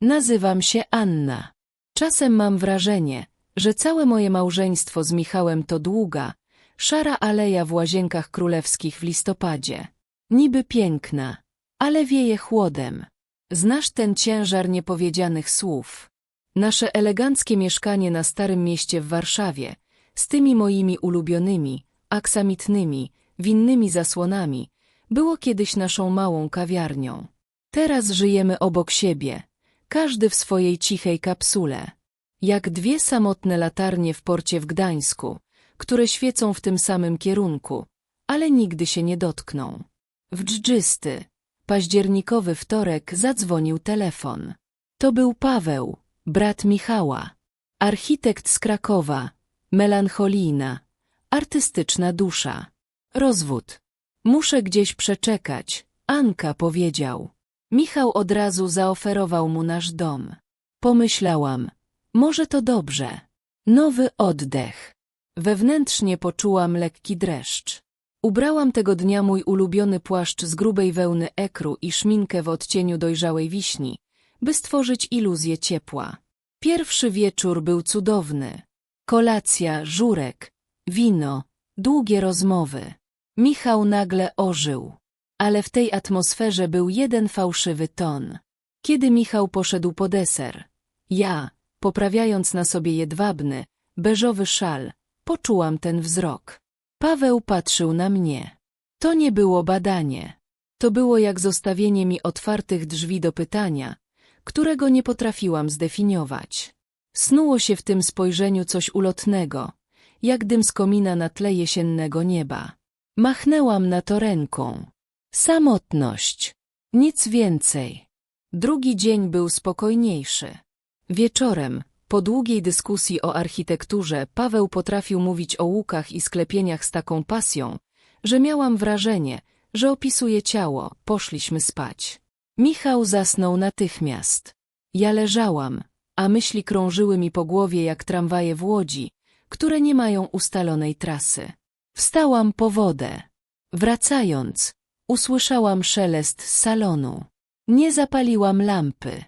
Nazywam się Anna. Czasem mam wrażenie, że całe moje małżeństwo z Michałem to długa, szara aleja w łazienkach królewskich w listopadzie. Niby piękna, ale wieje chłodem. Znasz ten ciężar niepowiedzianych słów. Nasze eleganckie mieszkanie na Starym Mieście w Warszawie, z tymi moimi ulubionymi, aksamitnymi, winnymi zasłonami, było kiedyś naszą małą kawiarnią. Teraz żyjemy obok siebie, każdy w swojej cichej kapsule. Jak dwie samotne latarnie w porcie w Gdańsku, które świecą w tym samym kierunku, ale nigdy się nie dotkną. W dżdżysty, październikowy wtorek zadzwonił telefon. To był Paweł, brat Michała, architekt z Krakowa, melancholijna, artystyczna dusza. Rozwód. Muszę gdzieś przeczekać, Anka powiedział. Michał od razu zaoferował mu nasz dom. Pomyślałam, może to dobrze. Nowy oddech. Wewnętrznie poczułam lekki dreszcz. Ubrałam tego dnia mój ulubiony płaszcz z grubej wełny ekru i szminkę w odcieniu dojrzałej wiśni, by stworzyć iluzję ciepła. Pierwszy wieczór był cudowny. Kolacja, żurek, wino, długie rozmowy. Michał nagle ożył. Ale w tej atmosferze był jeden fałszywy ton. Kiedy Michał poszedł po deser, ja, poprawiając na sobie jedwabny, beżowy szal, poczułam ten wzrok. Paweł patrzył na mnie. To nie było badanie. To było jak zostawienie mi otwartych drzwi do pytania, którego nie potrafiłam zdefiniować. Snuło się w tym spojrzeniu coś ulotnego, jak dym z komina na tle jesiennego nieba. Machnęłam na to ręką. Samotność. Nic więcej. Drugi dzień był spokojniejszy. Wieczorem, po długiej dyskusji o architekturze, Paweł potrafił mówić o łukach i sklepieniach z taką pasją, że miałam wrażenie, że opisuje ciało, poszliśmy spać. Michał zasnął natychmiast. Ja leżałam, a myśli krążyły mi po głowie jak tramwaje w Łodzi, które nie mają ustalonej trasy. Wstałam po wodę. Wracając, usłyszałam szelest z salonu. Nie zapaliłam lampy.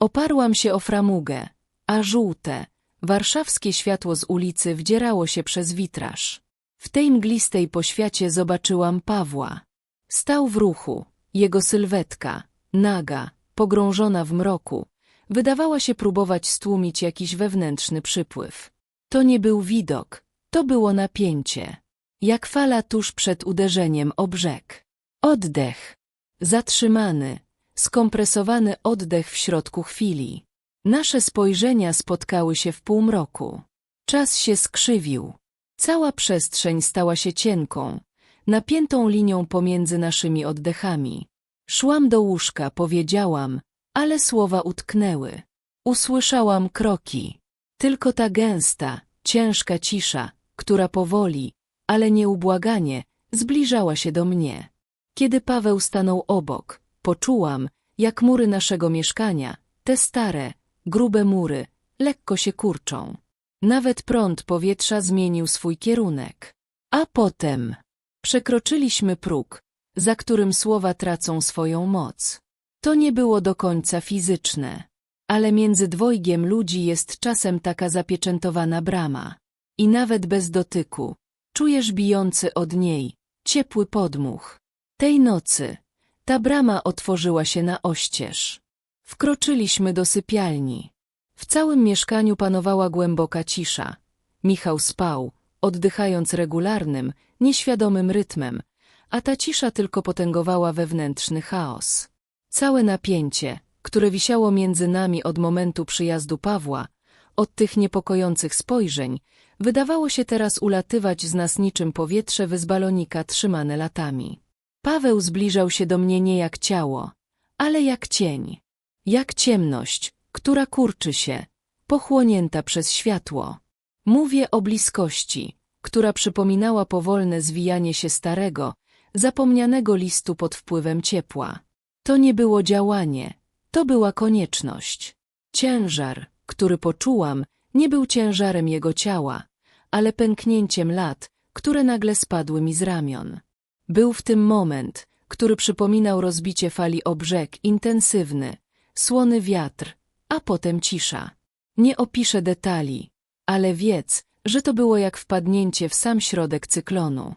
Oparłam się o framugę, a żółte, warszawskie światło z ulicy wdzierało się przez witraż. W tej mglistej poświacie zobaczyłam Pawła. Stał w ruchu, jego sylwetka, naga, pogrążona w mroku, wydawała się próbować stłumić jakiś wewnętrzny przypływ. To nie był widok, to było napięcie. Jak fala tuż przed uderzeniem o brzeg. Oddech. Zatrzymany, skompresowany oddech w środku chwili. Nasze spojrzenia spotkały się w półmroku. Czas się skrzywił. Cała przestrzeń stała się cienką, napiętą linią pomiędzy naszymi oddechami. Szłam do łóżka, powiedziałam, ale słowa utknęły. Usłyszałam kroki. Tylko ta gęsta, ciężka cisza, która powoli, ale nieubłaganie, zbliżała się do mnie. Kiedy Paweł stanął obok, poczułam, jak mury naszego mieszkania, te stare, grube mury, lekko się kurczą. Nawet prąd powietrza zmienił swój kierunek. A potem przekroczyliśmy próg, za którym słowa tracą swoją moc. To nie było do końca fizyczne, ale między dwojgiem ludzi jest czasem taka zapieczętowana brama. I nawet bez dotyku, czujesz bijący od niej, ciepły podmuch. Tej nocy ta brama otworzyła się na oścież. Wkroczyliśmy do sypialni. W całym mieszkaniu panowała głęboka cisza. Michał spał, oddychając regularnym, nieświadomym rytmem, a ta cisza tylko potęgowała wewnętrzny chaos. Całe napięcie, które wisiało między nami od momentu przyjazdu Pawła, od tych niepokojących spojrzeń, wydawało się teraz ulatywać z nas niczym powietrze z balonika trzymane latami. Paweł zbliżał się do mnie nie jak ciało, ale jak cień, jak ciemność, która kurczy się, pochłonięta przez światło. Mówię o bliskości, która przypominała powolne zwijanie się starego, zapomnianego listu pod wpływem ciepła. To nie było działanie, to była konieczność. Ciężar, który poczułam, nie był ciężarem jego ciała, ale pęknięciem lat, które nagle spadły mi z ramion. Był w tym moment, który przypominał rozbicie fali o brzeg, intensywny, słony wiatr, a potem cisza. Nie opiszę detali, ale wiedz, że to było jak wpadnięcie w sam środek cyklonu.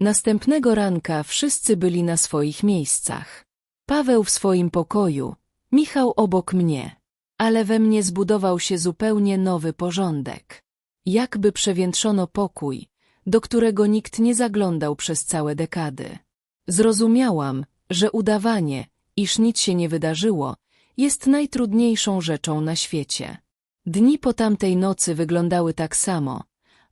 Następnego ranka wszyscy byli na swoich miejscach. Paweł w swoim pokoju, Michał obok mnie, ale we mnie zbudował się zupełnie nowy porządek. Jakby przewietrzono pokój, do którego nikt nie zaglądał przez całe dekady. Zrozumiałam, że udawanie, iż nic się nie wydarzyło, jest najtrudniejszą rzeczą na świecie. Dni po tamtej nocy wyglądały tak samo,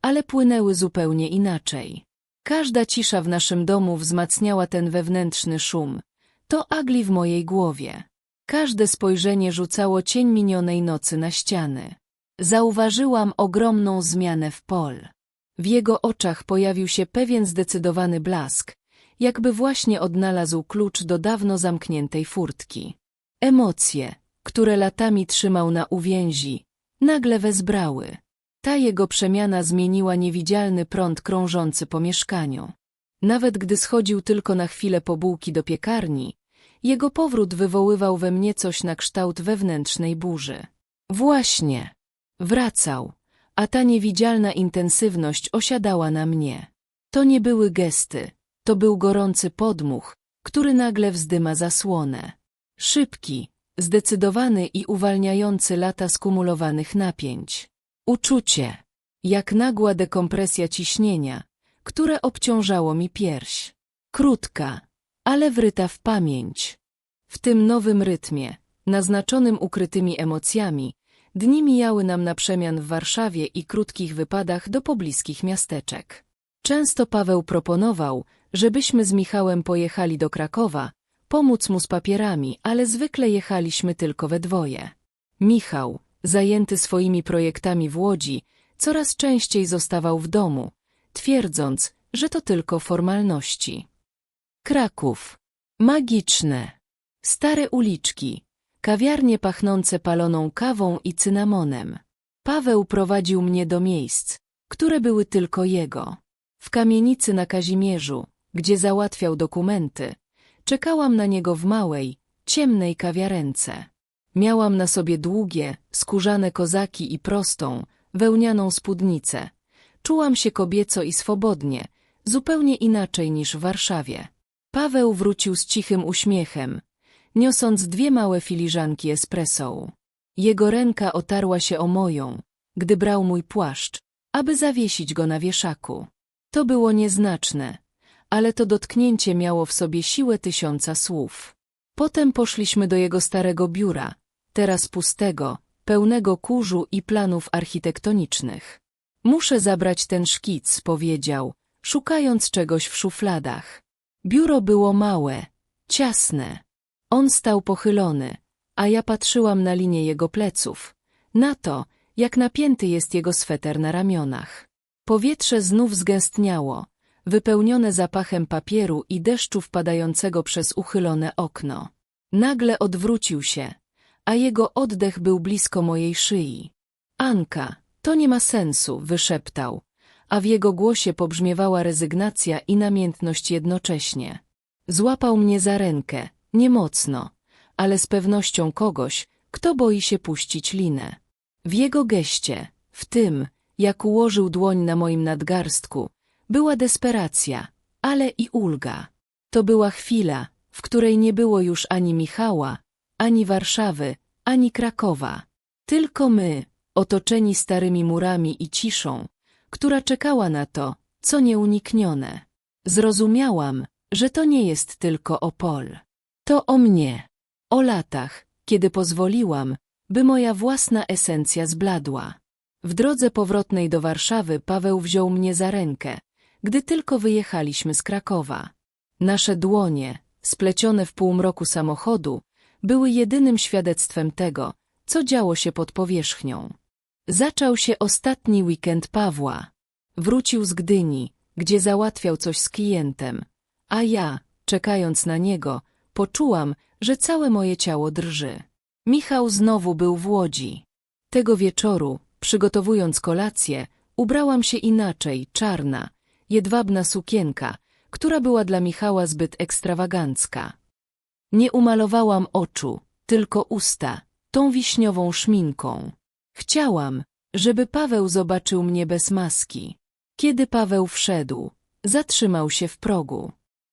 ale płynęły zupełnie inaczej. Każda cisza w naszym domu wzmacniała ten wewnętrzny szum. To agli w mojej głowie. Każde spojrzenie rzucało cień minionej nocy na ściany. Zauważyłam ogromną zmianę w Pol. W jego oczach pojawił się pewien zdecydowany blask, jakby właśnie odnalazł klucz do dawno zamkniętej furtki. Emocje, które latami trzymał na uwięzi, nagle wezbrały. Ta jego przemiana zmieniła niewidzialny prąd krążący po mieszkaniu. Nawet gdy schodził tylko na chwilę po bułki do piekarni, jego powrót wywoływał we mnie coś na kształt wewnętrznej burzy. Właśnie. Wracał, a ta niewidzialna intensywność osiadała na mnie. To nie były gesty, to był gorący podmuch, który nagle wzdyma zasłonę. Szybki, zdecydowany i uwalniający lata skumulowanych napięć. Uczucie, jak nagła dekompresja ciśnienia, które obciążało mi pierś. Krótka, ale wryta w pamięć. W tym nowym rytmie, naznaczonym ukrytymi emocjami, dni mijały nam na przemian w Warszawie i krótkich wypadach do pobliskich miasteczek. Często Paweł proponował, żebyśmy z Michałem pojechali do Krakowa, pomóc mu z papierami, ale zwykle jechaliśmy tylko we dwoje. Michał, zajęty swoimi projektami w Łodzi, coraz częściej zostawał w domu, twierdząc, że to tylko formalności. Kraków. Magiczne. Stare uliczki. Kawiarnie pachnące paloną kawą i cynamonem. Paweł prowadził mnie do miejsc, które były tylko jego. W kamienicy na Kazimierzu, gdzie załatwiał dokumenty, czekałam na niego w małej, ciemnej kawiarence. Miałam na sobie długie, skórzane kozaki i prostą, wełnianą spódnicę. Czułam się kobieco i swobodnie, zupełnie inaczej niż w Warszawie. Paweł wrócił z cichym uśmiechem, niosąc dwie małe filiżanki espresso. Jego ręka otarła się o moją, gdy brał mój płaszcz, aby zawiesić go na wieszaku. To było nieznaczne, ale to dotknięcie miało w sobie siłę tysiąca słów. Potem poszliśmy do jego starego biura, teraz pustego, pełnego kurzu i planów architektonicznych. Muszę zabrać ten szkic, powiedział, szukając czegoś w szufladach. Biuro było małe, ciasne. On stał pochylony, a ja patrzyłam na linię jego pleców, na to, jak napięty jest jego sweter na ramionach. Powietrze znów zgęstniało, wypełnione zapachem papieru i deszczu wpadającego przez uchylone okno. Nagle odwrócił się, a jego oddech był blisko mojej szyi. Anka, to nie ma sensu, wyszeptał, a w jego głosie pobrzmiewała rezygnacja i namiętność jednocześnie. Złapał mnie za rękę, niemocno, ale z pewnością kogoś, kto boi się puścić linę. W jego geście, w tym, jak ułożył dłoń na moim nadgarstku, była desperacja, ale i ulga. To była chwila, w której nie było już ani Michała, ani Warszawy, ani Krakowa. Tylko my, otoczeni starymi murami i ciszą, która czekała na to, co nieuniknione. Zrozumiałam, że to nie jest tylko o Pol. To o mnie. O latach, kiedy pozwoliłam, by moja własna esencja zbladła. W drodze powrotnej do Warszawy Paweł wziął mnie za rękę, gdy tylko wyjechaliśmy z Krakowa. Nasze dłonie, splecione w półmroku samochodu, były jedynym świadectwem tego, co działo się pod powierzchnią. Zaczął się ostatni weekend Pawła. Wrócił z Gdyni, gdzie załatwiał coś z klientem, a ja, czekając na niego, poczułam, że całe moje ciało drży. Michał znowu był w Łodzi. Tego wieczoru, przygotowując kolację, ubrałam się inaczej, czarna, jedwabna sukienka, która była dla Michała zbyt ekstrawagancka. Nie umalowałam oczu, tylko usta, tą wiśniową szminką. Chciałam, żeby Paweł zobaczył mnie bez maski. Kiedy Paweł wszedł, zatrzymał się w progu.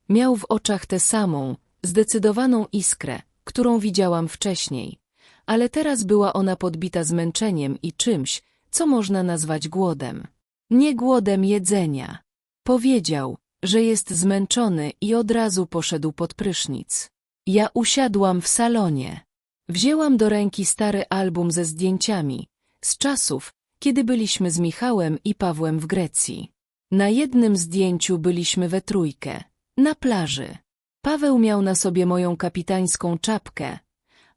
Miał w oczach tę samą, zdecydowaną iskrę, którą widziałam wcześniej, ale teraz była ona podbita zmęczeniem i czymś, co można nazwać głodem. Nie głodem jedzenia. Powiedział, że jest zmęczony i od razu poszedł pod prysznic. Ja usiadłam w salonie. Wzięłam do ręki stary album ze zdjęciami, z czasów, kiedy byliśmy z Michałem i Pawłem w Grecji. Na jednym zdjęciu byliśmy we trójkę, na plaży. Paweł miał na sobie moją kapitańską czapkę,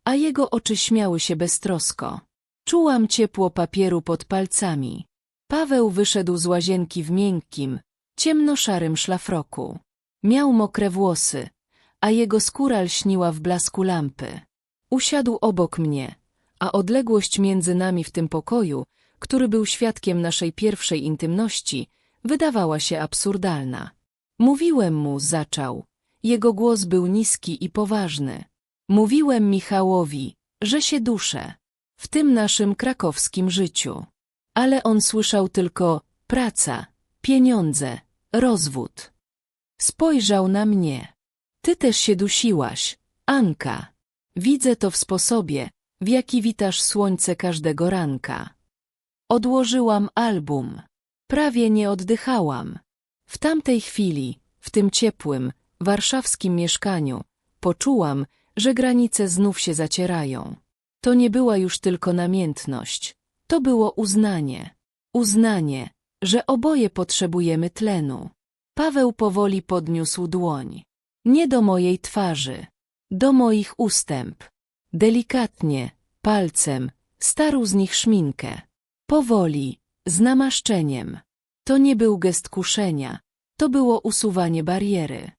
a jego oczy śmiały się beztrosko. Czułam ciepło papieru pod palcami. Paweł wyszedł z łazienki w miękkim, ciemnoszarym szlafroku. Miał mokre włosy, a jego skóra lśniła w blasku lampy. Usiadł obok mnie, a odległość między nami w tym pokoju, który był świadkiem naszej pierwszej intymności, wydawała się absurdalna. Mówiłem mu, zaczął. Jego głos był niski i poważny. Mówiłem Michałowi, że się duszę w tym naszym krakowskim życiu. Ale on słyszał tylko praca, pieniądze, rozwód. Spojrzał na mnie. Ty też się dusiłaś, Anka. Widzę to w sposobie, w jaki witasz słońce każdego ranka. Odłożyłam album. Prawie nie oddychałam. W tamtej chwili, w tym ciepłym, warszawskim mieszkaniu, poczułam, że granice znów się zacierają. To nie była już tylko namiętność. To było uznanie. Uznanie, że oboje potrzebujemy tlenu. Paweł powoli podniósł dłoń. Nie do mojej twarzy. Do moich ustęp. Delikatnie, palcem, starł z nich szminkę. Powoli, z namaszczeniem. To nie był gest kuszenia. To było usuwanie bariery.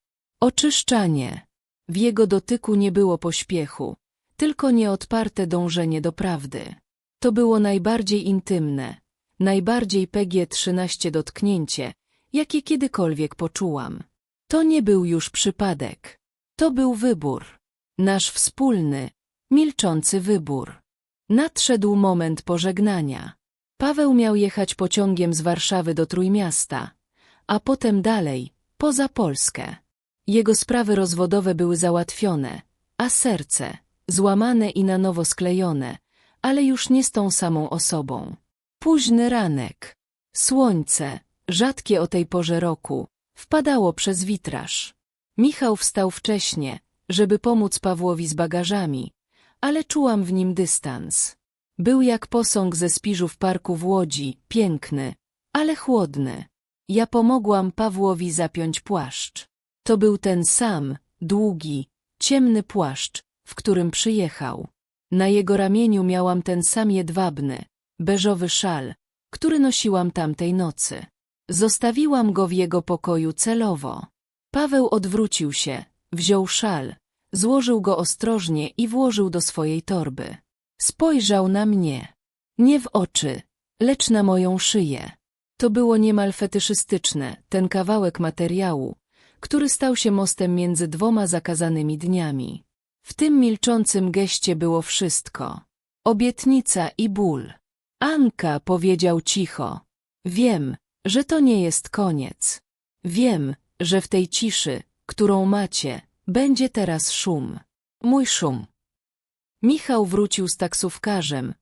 Oczyszczanie. W jego dotyku nie było pośpiechu, tylko nieodparte dążenie do prawdy. To było najbardziej intymne, najbardziej PG-13 dotknięcie, jakie kiedykolwiek poczułam. To nie był już przypadek. To był wybór. Nasz wspólny, milczący wybór. Nadszedł moment pożegnania. Paweł miał jechać pociągiem z Warszawy do Trójmiasta, a potem dalej, poza Polskę. Jego sprawy rozwodowe były załatwione, a serce, złamane i na nowo sklejone, ale już nie z tą samą osobą. Późny ranek. Słońce, rzadkie o tej porze roku, wpadało przez witraż. Michał wstał wcześnie, żeby pomóc Pawłowi z bagażami, ale czułam w nim dystans. Był jak posąg ze spiżu w parku w Łodzi, piękny, ale chłodny. Ja pomogłam Pawłowi zapiąć płaszcz. To był ten sam, długi, ciemny płaszcz, w którym przyjechał. Na jego ramieniu miałam ten sam jedwabny, beżowy szal, który nosiłam tamtej nocy. Zostawiłam go w jego pokoju celowo. Paweł odwrócił się, wziął szal, złożył go ostrożnie i włożył do swojej torby. Spojrzał na mnie. Nie w oczy, lecz na moją szyję. To było niemal fetyszystyczne, ten kawałek materiału, który stał się mostem między dwoma zakazanymi dniami. W tym milczącym geście było wszystko. Obietnica i ból. Anka powiedział cicho. Wiem, że to nie jest koniec. Wiem, że w tej ciszy, którą macie, będzie teraz szum. Mój szum. Michał wrócił z taksówkarzem,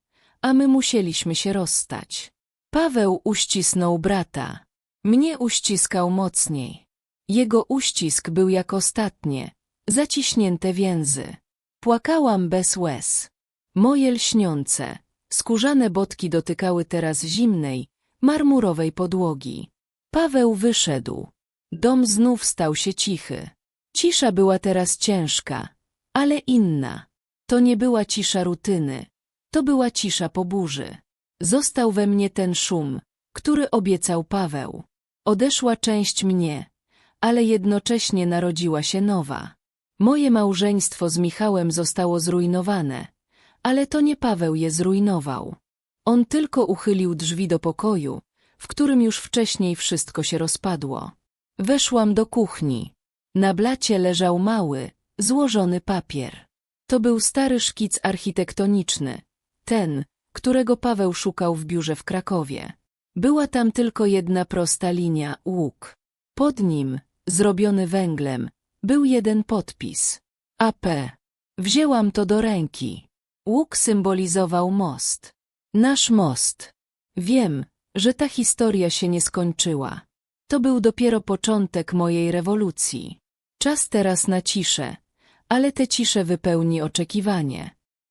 a my musieliśmy się rozstać. Paweł uścisnął brata. Mnie uściskał mocniej. Jego uścisk był jak ostatnie, zaciśnięte więzy. Płakałam bez łez. Moje lśniące, skórzane botki dotykały teraz zimnej, marmurowej podłogi. Paweł wyszedł. Dom znów stał się cichy. Cisza była teraz ciężka, ale inna. To nie była cisza rutyny. To była cisza po burzy. Został we mnie ten szum, który obiecał Paweł. Odeszła część mnie, ale jednocześnie narodziła się nowa. Moje małżeństwo z Michałem zostało zrujnowane, ale to nie Paweł je zrujnował. On tylko uchylił drzwi do pokoju, w którym już wcześniej wszystko się rozpadło. Weszłam do kuchni. Na blacie leżał mały, złożony papier. To był stary szkic architektoniczny, ten, którego Paweł szukał w biurze w Krakowie. Była tam tylko jedna prosta linia, łuk. Pod nim, zrobiony węglem, był jeden podpis. AP. Wzięłam to do ręki. Łuk symbolizował most. Nasz most. Wiem, że ta historia się nie skończyła. To był dopiero początek mojej rewolucji. Czas teraz na ciszę, ale tę ciszę wypełni oczekiwanie.